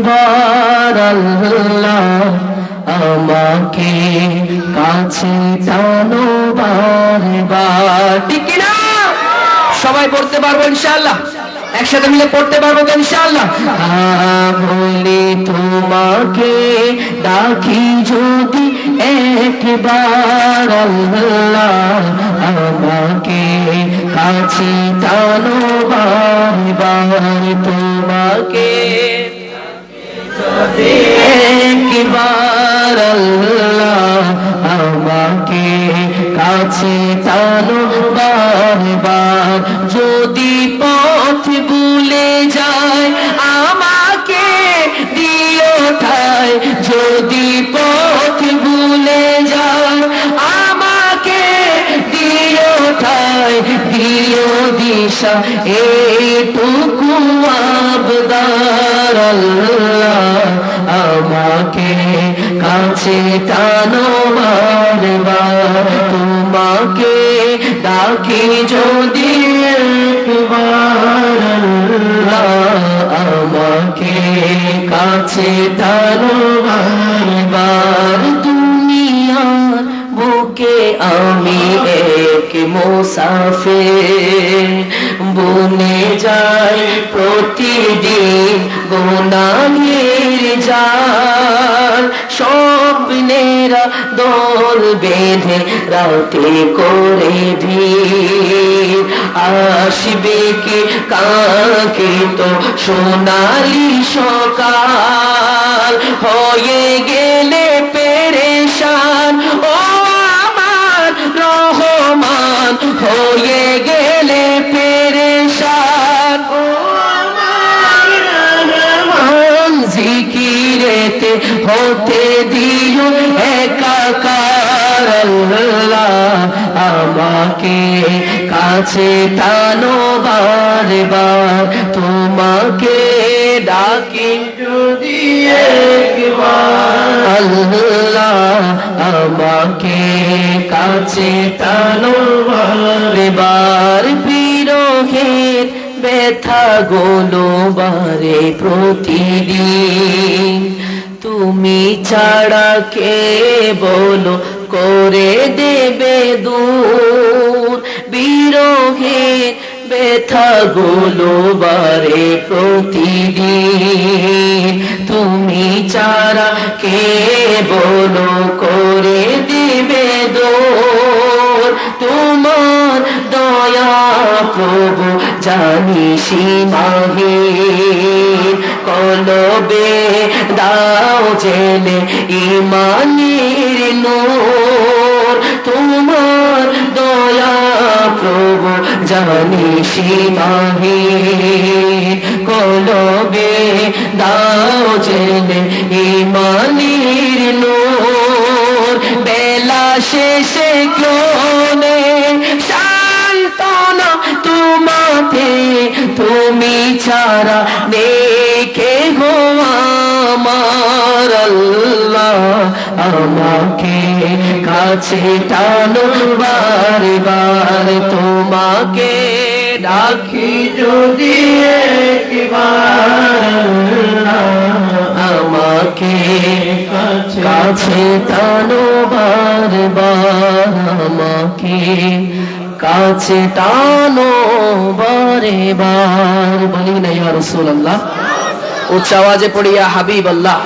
একবার আমাকে কাছে টানো ঠিক সবাই পড়তে পারব ইনশাআল্লাহ? একসাথে মিলে পড়তে পারব তো ইনশাআল্লাহ? তোমাকে ডাকি যদি একবার আল্লাহ আমাকে কাছে টানো তোমাকে আল্লাহ আমাকে কাছে টানো বারবার। যদি পথ ভুলে যায়, আমাকে দিও ঠাই যদি পথ ভুলে যায়, আমাকে দিও ঠাই দিও দিশা, এইটুকু আবদার আল্লাহ আমাকে কাছে টানো বারবার। তোমাকে ডাকি যদি আমাকে কাছে টানো বারবার। দুনিয়ার বুকে আমি এক মুসাফির। প্রতিদিন গোনাহের যার স্বপ্নেরা দল বেঁধে রাতে করে ভিড়। আসবে কি কাকে তো সোনালি সকাল? হয়ে গেলে পেরেশান হতে দিও একাকার আমাকে কাছে টানো বারবার তোমাকে ডাকি যদি আল্লাহ আমাকে কাছে টানো বারবার বিরহের ব্যথা গোলো বারে প্রতিদিন তুমি ছাড়া কে বলো? করে দেবে দূর। বিরহের ব্যথা গুলো বারে প্রতিদিন। তুমি ছাড়া কে বলো? করে দিবে দূর। তোমার দয়া প্রভু জানি সীমাহীন। কলবে দাও জেলে ইমানের নূর, তোমার দয়া প্রভু জানি সীমাহীন। কলবে দাও জেলে ইমানের নূর, বেলা শেষে ক্লোনে শান্তনা তোমাতে তুমি ছাড়া দেখে গো আল্লাহ আমাকে কাছে টানো বারবার। তোমাকে ডাকি যদি আমাকে কাছে টানো বারবার। আমাকে কাছে টানো বারে বার বলি না, ইয়া রাসূলুল্লাহ। উচ্চ আওয়াজে পড়িয়া হাবিব আল্লাহ